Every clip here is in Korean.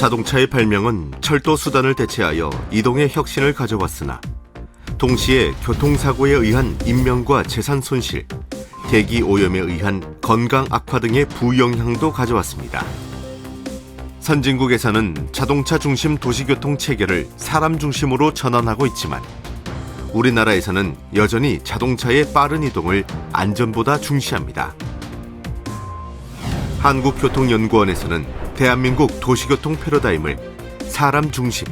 자동차의 발명은 철도 수단을 대체하여 이동의 혁신을 가져왔으나 동시에 교통사고에 의한 인명과 재산 손실, 대기 오염에 의한 건강 악화 등의 부영향도 가져왔습니다. 선진국에서는 자동차 중심 도시교통 체계를 사람 중심으로 전환하고 있지만 우리나라에서는 여전히 자동차의 빠른 이동을 안전보다 중시합니다. 한국교통연구원에서는 대한민국 도시교통 패러다임을 사람 중심,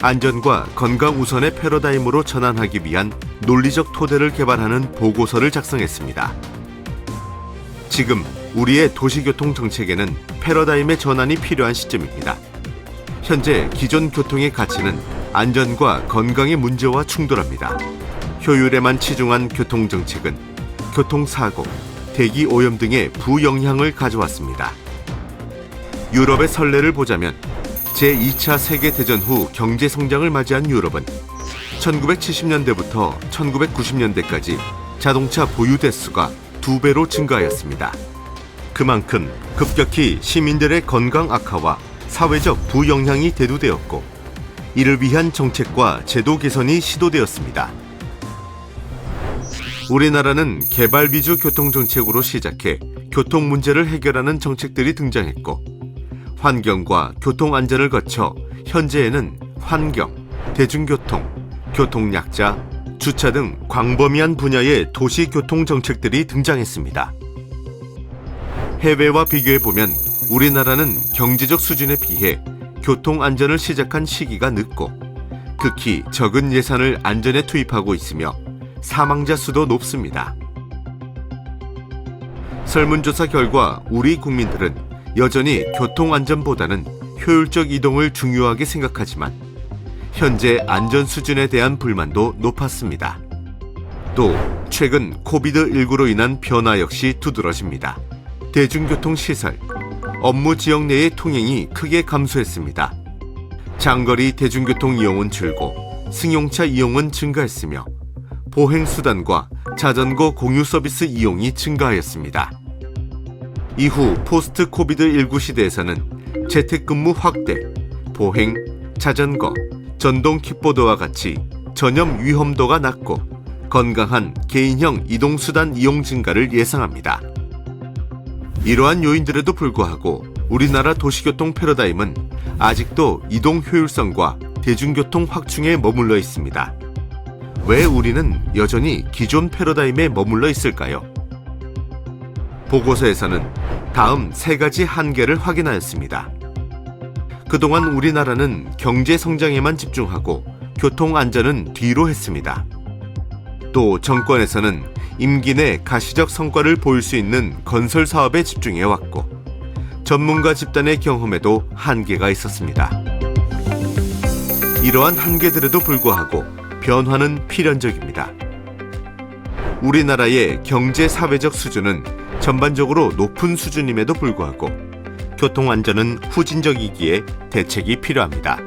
안전과 건강 우선의 패러다임으로 전환하기 위한 논리적 토대를 개발하는 보고서를 작성했습니다. 지금 우리의 도시교통 정책에는 패러다임의 전환이 필요한 시점입니다. 현재 기존 교통의 가치는 안전과 건강의 문제와 충돌합니다. 효율에만 치중한 교통 정책은 교통사고, 대기 오염 등의 부영향을 가져왔습니다. 유럽의 선례를 보자면 제2차 세계대전 후 경제 성장을 맞이한 유럽은 1970년대부터 1990년대까지 자동차 보유 대수가 두 배로 증가하였습니다. 그만큼 급격히 시민들의 건강 악화와 사회적 부영향이 대두되었고 이를 위한 정책과 제도 개선이 시도되었습니다. 우리나라는 개발 위주 교통 정책으로 시작해 교통 문제를 해결하는 정책들이 등장했고 환경과 교통 안전을 거쳐 현재에는 환경, 대중교통, 교통 약자, 주차 등 광범위한 분야의 도시 교통 정책들이 등장했습니다. 해외와 비교해 보면 우리나라는 경제적 수준에 비해 교통 안전을 시작한 시기가 늦고 극히 적은 예산을 안전에 투입하고 있으며 사망자 수도 높습니다. 설문조사 결과 우리 국민들은 여전히 교통 안전보다는 효율적 이동을 중요하게 생각하지만 현재 안전 수준에 대한 불만도 높았습니다. 또 최근 코비드19로 인한 변화 역시 두드러집니다. 대중교통 시설, 업무 지역 내의 통행이 크게 감소했습니다. 장거리 대중교통 이용은 줄고 승용차 이용은 증가했으며 보행 수단과 자전거 공유 서비스 이용이 증가하였습니다. 이후 포스트 코비드19 시대에서는 재택근무 확대, 보행, 자전거, 전동 킥보드와 같이 전염 위험도가 낮고 건강한 개인형 이동수단 이용 증가를 예상합니다. 이러한 요인들에도 불구하고 우리나라 도시교통 패러다임은 아직도 이동 효율성과 대중교통 확충에 머물러 있습니다. 왜 우리는 여전히 기존 패러다임에 머물러 있을까요? 보고서에서는 다음 세 가지 한계를 확인하였습니다. 그동안 우리나라는 경제 성장에만 집중하고 교통 안전은 뒤로 했습니다. 또 정권에서는 임기 내 가시적 성과를 보일 수 있는 건설 사업에 집중해 왔고 전문가 집단의 경험에도 한계가 있었습니다. 이러한 한계들에도 불구하고 변화는 필연적입니다. 우리나라의 경제 사회적 수준은 전반적으로 높은 수준임에도 불구하고 교통 안전은 후진적이기에 대책이 필요합니다.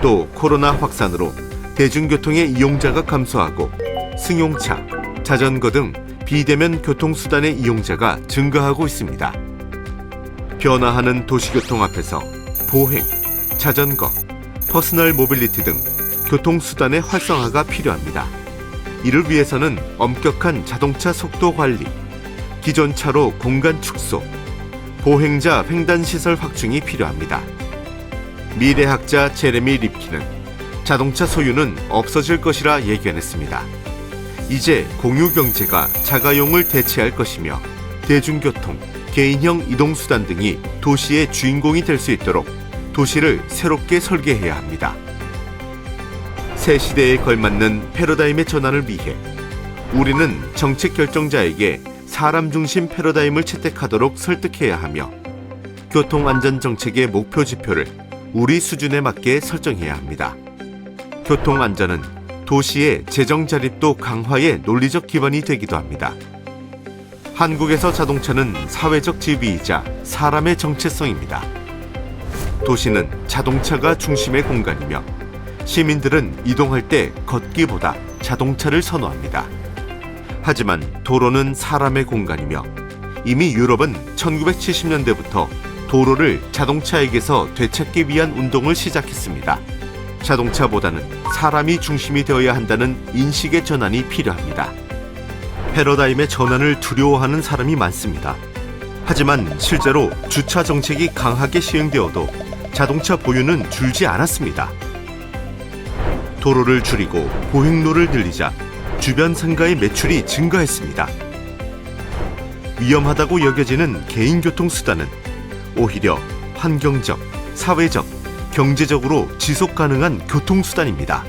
또 코로나 확산으로 대중교통의 이용자가 감소하고 승용차, 자전거 등 비대면 교통수단의 이용자가 증가하고 있습니다. 변화하는 도시교통 앞에서 보행, 자전거, 퍼스널 모빌리티 등 교통수단의 활성화가 필요합니다. 이를 위해서는 엄격한 자동차 속도 관리, 기존 차로 공간 축소, 보행자 횡단 시설 확충이 필요합니다. 미래학자 제레미 립키는 자동차 소유는 없어질 것이라 예견했습니다. 이제 공유 경제가 자가용을 대체할 것이며 대중교통, 개인형 이동수단 등이 도시의 주인공이 될 수 있도록 도시를 새롭게 설계해야 합니다. 새 시대에 걸맞는 패러다임의 전환을 위해 우리는 정책 결정자에게 사람 중심 패러다임을 채택하도록 설득해야 하며 교통 안전 정책의 목표 지표를 우리 수준에 맞게 설정해야 합니다. 교통 안전은 도시의 재정 자립도 강화의 논리적 기반이 되기도 합니다. 한국에서 자동차는 사회적 지위이자 사람의 정체성입니다. 도시는 자동차가 중심의 공간이며 시민들은 이동할 때 걷기보다 자동차를 선호합니다. 하지만 도로는 사람의 공간이며 이미 유럽은 1970년대부터 도로를 자동차에게서 되찾기 위한 운동을 시작했습니다. 자동차보다는 사람이 중심이 되어야 한다는 인식의 전환이 필요합니다. 패러다임의 전환을 두려워하는 사람이 많습니다. 하지만 실제로 주차 정책이 강하게 시행되어도 자동차 보유는 줄지 않았습니다. 도로를 줄이고 보행로를 늘리자 주변 상가의 매출이 증가했습니다. 위험하다고 여겨지는 개인교통 수단은 오히려 환경적, 사회적, 경제적으로 지속 가능한 교통수단입니다.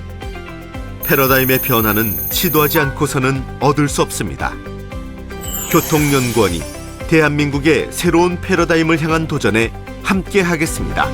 패러다임의 변화는 시도하지 않고서는 얻을 수 없습니다. 교통연구원이 대한민국의 새로운 패러다임을 향한 도전에 함께 하겠습니다.